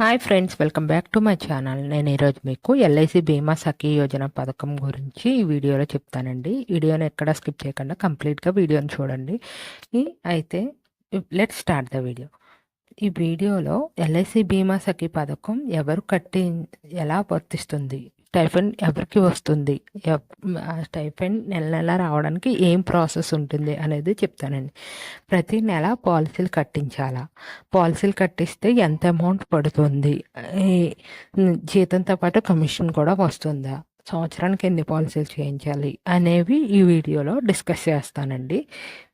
Hi friends welcome back to my channel నేను ఈరోజు మీకు ఎల్ఐసి బీమా సఖీ యోజన పథకం గురించి ఈ వీడియోలో చెప్తానండి. వీడియోని ఎక్కడ స్కిప్ చేయకుండా కంప్లీట్గా వీడియోని చూడండి. అయితే లెట్ స్టార్ట్ ద వీడియో ఈ వీడియోలో ఎల్ఐసి బీమా సఖీ పథకం ఎవరు కట్టి ఎలా వర్తిస్తుంది? స్టైఫండ్ ఎవరికి వస్తుంది? ఎవ్- స్టైఫండ్ నెల నెల రావడానికి ఏం ప్రాసెస్ ఉంటుంది అనేది చెప్తానండి. ప్రతి నెల పాలసీలు కట్టించాలా? పాలసీలు కట్టిస్తే ఎంత అమౌంట్ పడుతుంది? జీతంతో పాటు కమిషన్ కూడా వస్తుందా? సంవత్సరానికి ఎన్ని పాలసీలు చేయించాలి అనేవి ఈ వీడియోలో డిస్కస్ చేస్తానండి.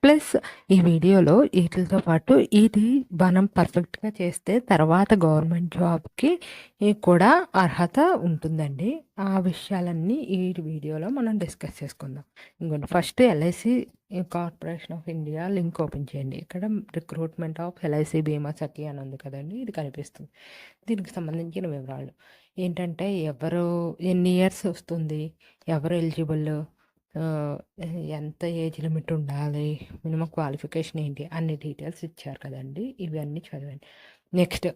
ప్లస్ ఈ వీడియోలో వీటితో పాటు ఇది మనం పర్ఫెక్ట్గా చేస్తే తర్వాత గవర్నమెంట్ జాబ్కి కూడా అర్హత ఉంటుందండి. ఆ విషయాలన్నీ ఈ వీడియోలో మనం డిస్కస్ చేసుకుందాం. ఇంకోటి first LIC corporation of India link open చేయండి. ఇక్కడ రిక్రూట్మెంట్ ఆఫ్ ఎల్ఐసి బీమా సఖి అని ఉంది కదండి ఇది కనిపిస్తుంది. దీనికి సంబంధించిన వివరాలు. ఏంటంటే ఎవరు ఎన్ని ఇయర్స్ వస్తుంది ఎవరు ఎలిజిబుల్ ఎంత ఏజ్ లిమిట్ ఉండాలి మినిమం క్వాలిఫికేషన్ ఏంటి అన్ని డీటెయిల్స్ ఇచ్చారు కదండి. ఇవన్నీ చదవండి. నెక్స్ట్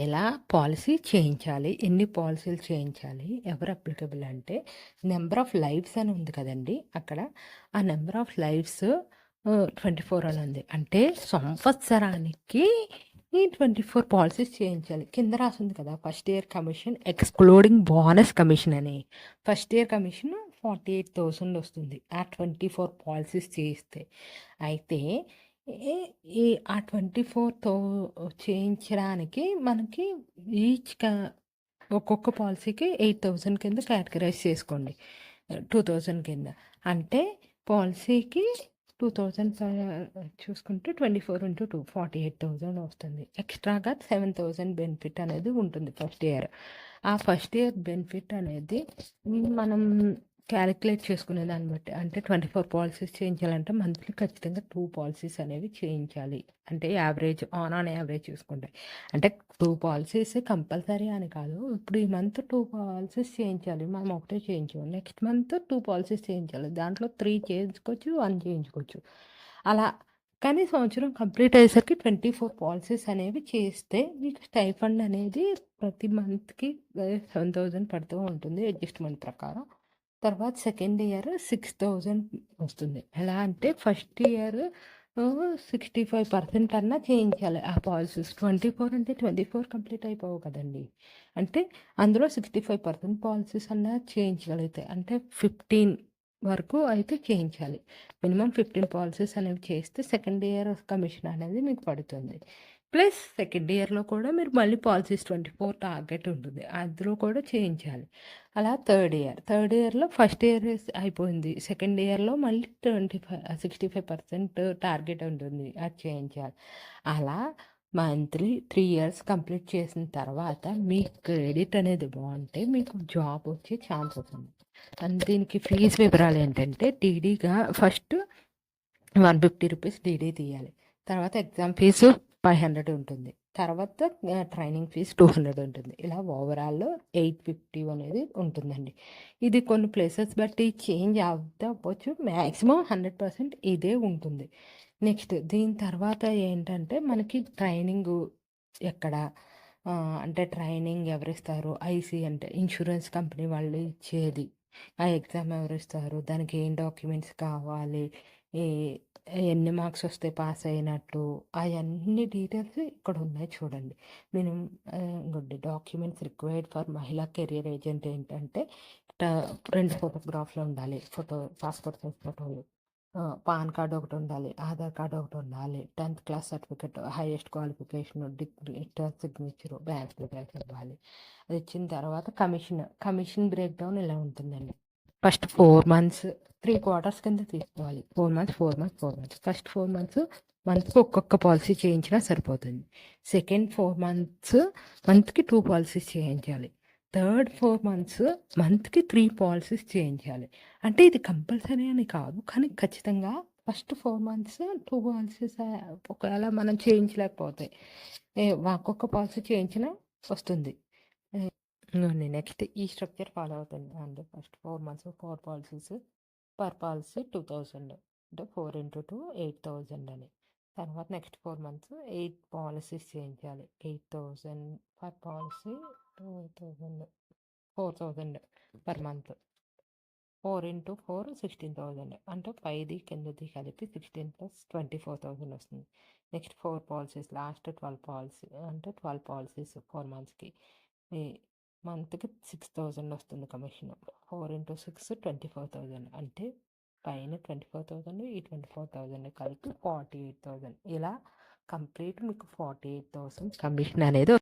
ఎలా పాలసీ చేయించాలి ఎన్ని పాలసీలు చేయించాలి ఎవరు అప్లికబుల్ అంటే నెంబర్ ఆఫ్ లైఫ్స్ అని ఉంది కదండి అక్కడ. ఆ number of lifes twenty four అని ఉంది. అంటే సంవత్సరానికి ఈ ట్వంటీ ఫోర్ పాలసీస్ చేయించాలి. కింద రాసింది కదా first year commission excluding bonus commission అని. First year commission forty eight thousand వస్తుంది ఆ ట్వంటీ ఫోర్ పాలసీస్ చేయిస్తే. అయితే ఏ- ఈ ఆ ట్వంటీ ఫోర్ థౌ చేయించడానికి మనకి ఈచ్ ఒక్కొక్క పాలసీకి ఎయిట్ థౌజండ్ కింద కేటగరైజ్ చేసుకోండి. టూ థౌజండ్ కింద. అంటే పాలసీకి టూ థౌజండ్ చూసుకుంటే twenty four into two forty eight thousand వస్తుంది. ఎక్స్ట్రాగా సెవెన్ థౌజండ్ బెనిఫిట్ అనేది ఉంటుంది ఫస్ట్ ఇయర్ ఆ ఫస్ట్ ఇయర్ బెనిఫిట్ అనేది మనం క్యాలిక్యులేట్ చేసుకునే దాన్ని బట్టి అంటే ట్వంటీ ఫోర్ పాలసీస్ చేయించాలంటే మంత్లీ ఖచ్చితంగా టూ పాలసీస్ అనేవి చేయించాలి అంటే యావరేజ్ ఆన్ ఆన్ యావరేజ్ చూసుకుంటే. అంటే టూ పాలసీస్ కంపల్సరీ అని కాదు. ఇప్పుడు ఈ మంత్ టూ పాలసీస్ చేయించాలి మనం ఒకటే చేయించాము నెక్స్ట్ మంత్ టూ పాలసీస్ చేయించాలి దాంట్లో త్రీ చేయించుకోవచ్చు వన్ చేయించుకోవచ్చు. అలా కానీ సంవత్సరం కంప్లీట్ అయ్యేసరికి ట్వంటీ ఫోర్ పాలసీస్ అనేవి చేస్తే మీకు స్టైఫండ్ అనేది ప్రతి మంత్కి సెవెన్ థౌజండ్ పడుతూ ఉంటుంది. అడ్జస్ట్మెంట్ ప్రకారం. తర్వాత సెకండ్ ఇయర్ సిక్స్ థౌజండ్ వస్తుంది. ఎలా అంటే first year sixty five percent అన్నా చేయించాలి ఆ పాలసీస్ ట్వంటీ ఫోర్ అంటే ట్వంటీ ఫోర్ కంప్లీట్ అయిపోవు కదండి. అంటే అందులో సిక్స్టీ ఫైవ్ పర్సెంట్ పాలసీస్ అన్నా చేయించగలుగుతాయి అంటే ఫిఫ్టీన్ వరకు అయితే చేయించాలి. మినిమం ఫిఫ్టీన్ పాలసీస్ అనేవి చేస్తే సెకండ్ ఇయర్ కమిషన్ అనేది మీకు పడుతుంది. ప్లస్ సెకండ్ ఇయర్లో కూడా మీరు మళ్ళీ పాలసీస్ ట్వంటీ ఫోర్ టార్గెట్ ఉంటుంది. అందులో కూడా చేయించాలి. అలా థర్డ్ ఇయర్. థర్డ్ ఇయర్లో ఫస్ట్ ఇయర్ అయిపోయింది. సెకండ్ ఇయర్లో మళ్ళీ twenty five sixty five percent target ఉంటుంది. అది చేయించాలి. అలా మంత్లీ త్రీ ఇయర్స్ కంప్లీట్ చేసిన తర్వాత మీ క్రెడిట్ అనేది బాగుంటే మీకు జాబ్ వచ్చే ఛాన్స్ ఉంటుంది అండ్ దీనికి ఫీజు వివరాలు ఏంటంటే టీడీగా first one fifty rupees DD తీయాలి. తర్వాత ఎగ్జామ్ ఫీజు ఫైవ్ హండ్రెడ్ ఉంటుంది. తర్వాత ట్రైనింగ్ ఫీజు టూ హండ్రెడ్ ఉంటుంది. ఇలా ఓవరాల్ ఎయిట్ ఫిఫ్టీ అనేది ఉంటుందండి. ఇది కొన్ని ప్లేసెస్ బట్టి చేంజ్ అవుతా అవ్వచ్చు. మ్యాక్సిమం హండ్రెడ్ పర్సెంట్ ఇదే ఉంటుంది. నెక్స్ట్ దీని తర్వాత ఏంటంటే మనకి ట్రైనింగ్ ఎక్కడ? అంటే ట్రైనింగ్ ఎవరిస్తారు? ఐసీ అంటే ఇన్సూరెన్స్ కంపెనీ వాళ్ళు ఇచ్చేది. ఆ ఎగ్జామ్ ఎవరిస్తారు? దానికి ఏం డాక్యుమెంట్స్ కావాలి? ఎన్ని మార్క్స్ వస్తే పాస్ అయినట్టు అవన్నీ డీటెయిల్స్ ఇక్కడ ఉన్నాయి చూడండి. నేను గుడ్ డాక్యుమెంట్స్ రిక్వైర్డ్ ఫర్ మహిళా కెరియర్ ఏజెంట్ ఏంటంటే రెండు ఫోటోగ్రాఫ్లు ఉండాలి. ఫోటో పాస్పోర్ట్ సైజ్ ఫోటోలు. పాన్ కార్డ్ ఒకటి ఉండాలి. ఆధార్ కార్డ్ ఒకటి ఉండాలి. Tenth class certificate highest qualification degree inter signature bank details ఇవ్వాలి. అది ఇచ్చిన తర్వాత కమిషన్ కమిషన్ బ్రేక్ డౌన్ ఇలా ఉంటుందండి? First four months three quarters కింద తీసుకోవాలి. Four months four months four months. First four months మంత్కి ఒక్కొక్క పాలసీ చేయించినా సరిపోతుంది. సెకండ్ ఫోర్ మంత్స్ మంత్కి టూ పాలసీస్ చేయించాలి. థర్డ్ ఫోర్ మంత్స్ మంత్కి త్రీ పాలసీస్ చేయించాలి. అంటే ఇది కంపల్సరీ అని కాదు కానీ ఖచ్చితంగా first four months two policies ఒకవేళ మనం చేయించలేకపోతే ఒక్కొక్క పాలసీ చేయించినా వస్తుంది. నెక్స్ట్ ఈ స్ట్రక్చర్ ఫాలో అవుతుంది. అంటే first four months four policies per policy two thousand అంటే four into two eight thousand అని. తర్వాత next four months eight policies చేయించాలి eight thousand per policy two thousand four thousand per month. Four into four sixteen thousand అంటే పైది కిందది కలిపి sixteen plus twenty four thousand వస్తుంది. Next four policies last twelve policy అంటే twelve policies four మంత్స్కి. మంత్కి six thousand వస్తుంది commission. Four into six twenty four thousand అంటే పైన ట్వంటీ ఫోర్ థౌజండ్ ఈ ట్వంటీ ఫోర్ థౌజండ్ కలిపి ఫార్టీ ఎయిట్ థౌజండ్ ఇలా కంప్లీట్ మీకు ఫార్టీ ఎయిట్ థౌసండ్ కమిషన్ అనేది